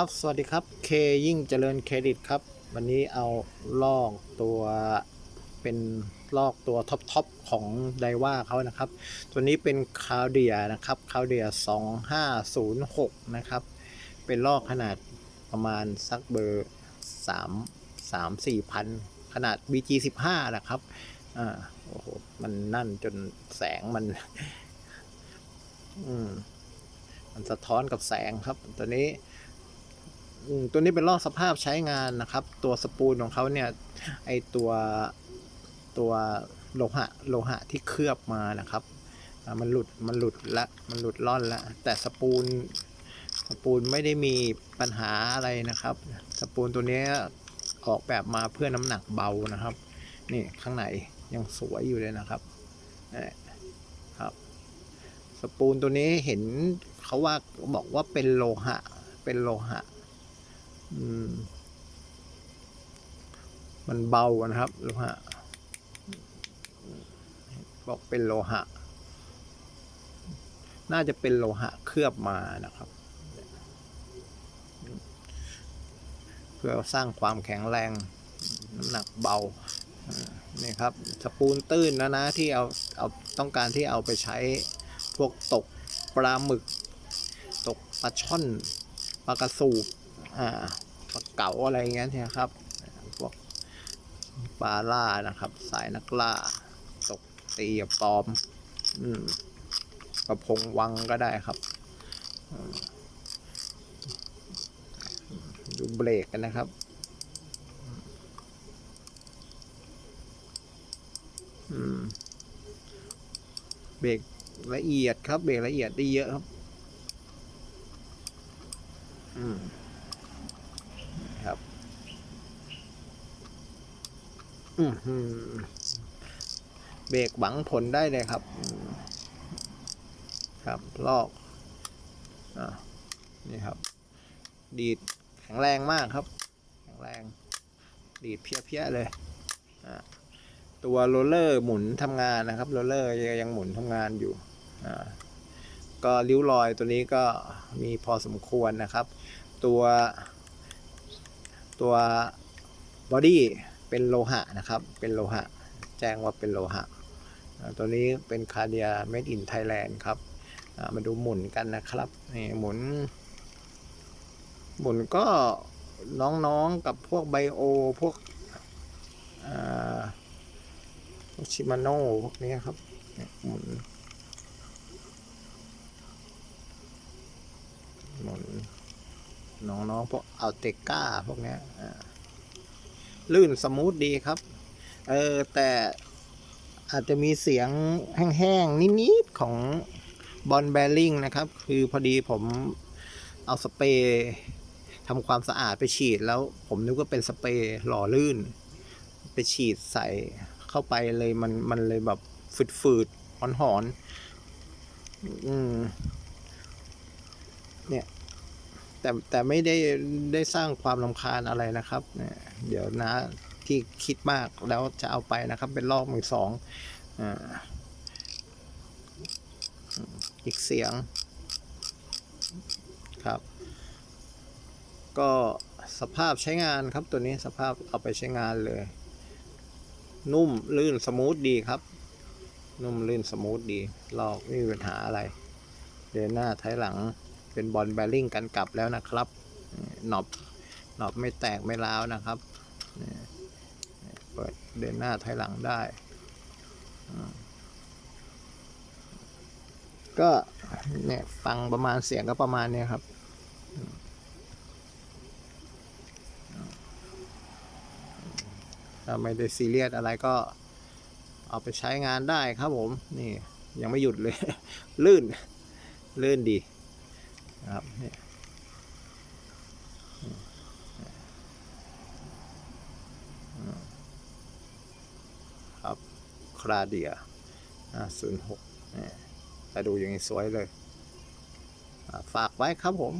ครับสวัสดีครับเคยิ่งเจริญเครดิตครับ วันนี้เอาลอกตัวเป็นลอกตัวท็อปทอปของไดว่าเขานะครับ ตัวนี้เป็นคาวเดียนะครับคาวเดีย2506 นะครับ เป็นลอกขนาดประมาณสักเบอร์ 3 3 4พันขนาด BG 15 นะครับอ่าโอ้โหมันนั่นจนแสงมัน อืมมันสะท้อนกับแสงครับตัวนี้ ตัวนี้เป็นลอกสภาพใช้งานนะครับ ตัวสปูลของเขาเนี่ยไอตัวตัวโลหะโลหะที่เคลือบมานะครับมันหลุดมันหลุดละมันหลุดล่อนละแต่สปูลสปูลไม่ได้มีปัญหาอะไรนะครับ สปูลตัวนี้ออกแบบมาเพื่อน้ำหนักเบานะครับ นี่ข้างในยังสวยอยู่เลยนะครับนี่ครับ สปูลตัวนี้เห็นเขาว่าบอกว่าเป็นโลหะ เป็นโลหะ มันเบานะครับ โลหะ บอกเป็นโลหะ น่าจะเป็นโลหะเคลือบมานะครับ เพื่อสร้างความแข็งแรง น้ำหนักเบาอ่านี่ครับสปูนตื้นนะนะที่เอาเอาต้องการที่เอาไปใช้พวกตกปลาหมึก ตกปลาช่อนปลากระสูบ อ่าปลาเก๋าอะไรอย่างเงี้ยนะครับพวกปลาล่านะครับ สายนักล่า ตกตีกับปลอม อืมกระพงวังก็ได้ครับดูเบรกกันนะครับเบรกละเอียดครับ เบรกละเอียดได้เยอะครับ อืมครับ อืมหือ เบรกหวังผลได้เลยครับ ครับลอกอนี่ครับ ดีดแข็งแรงมากครับ แข็งแรง ดีดเพี้ยๆเลยอ่าตัวโรลเลอร์หมุนทำงานนะครับโรลเลอร์ยังหมุนทำงานอยู่ก็ริ้วรอยตัวนี้ก็มีพอสมควรนะครับ ตัวตัวบอดี้ เป็นโลหะนะครับ เป็นโลหะ แจ้งว่าเป็นโลหะ ตัวนี้เป็นคาเดียเมดอินไทยแลนด์ครับ มาดูหมุนกันนะครับนี่หมุน หมุนก็น้องๆกับพวกไบโอ พวกชิมาโน่พวกนี้ครับหมุนหมุนน้องๆพวกอัลเตก้าพวกนี้อ่า ลื่นสมูทดีครับ เออแต่อาจจะมีเสียงแห้งๆ นิดๆ ของบอลแบริ่งนะครับ คือพอดีผมเอาสเปรย์ทำความสะอาดไปฉีดแล้วผมนึกว่าเป็นสเปรย์หล่อลื่น ไปฉีดใส่เข้าไปเลยมันมันเลยแบบฝืดฝืดหอนหอนๆอืมเนี่ย แต่แต่ไม่ได้ได้สร้างความลำคาญอะไรนะครับ เดี๋ยวนะที่คิดมากแล้วจะเอาไปนะครับ เป็นลอกมือสองอีกเสียงครับ ก็สภาพใช้งานครับตัวนี้สภาพเอาไปใช้งานเลย นุ่มลื่นสมูทดีครับ นุ่มลื่นสมูทดีลอกไม่มีปัญหาอะไรเดินหน้าท้ายหลัง เป็นบอลแบริ่งกันกลับแล้วนะครับหนอบหนอบไม่แตกไม่ร้าวนะครับเปิดเดินหน้าท้ายหลังได้ ก็เนี่ยฟังประมาณเสียงก็ประมาณเนี้ยครับถ้าไม่ได้ซีเรียสอะไรก็เอาไปใช้งานได้ครับผม นี่ยังไม่หยุดเลย ลื่น ลื่นดี นะครับนี่ครับคราเดียศูนย์หกแต่ดูอย่างนี้สวยเลย ฝากไว้ครับผม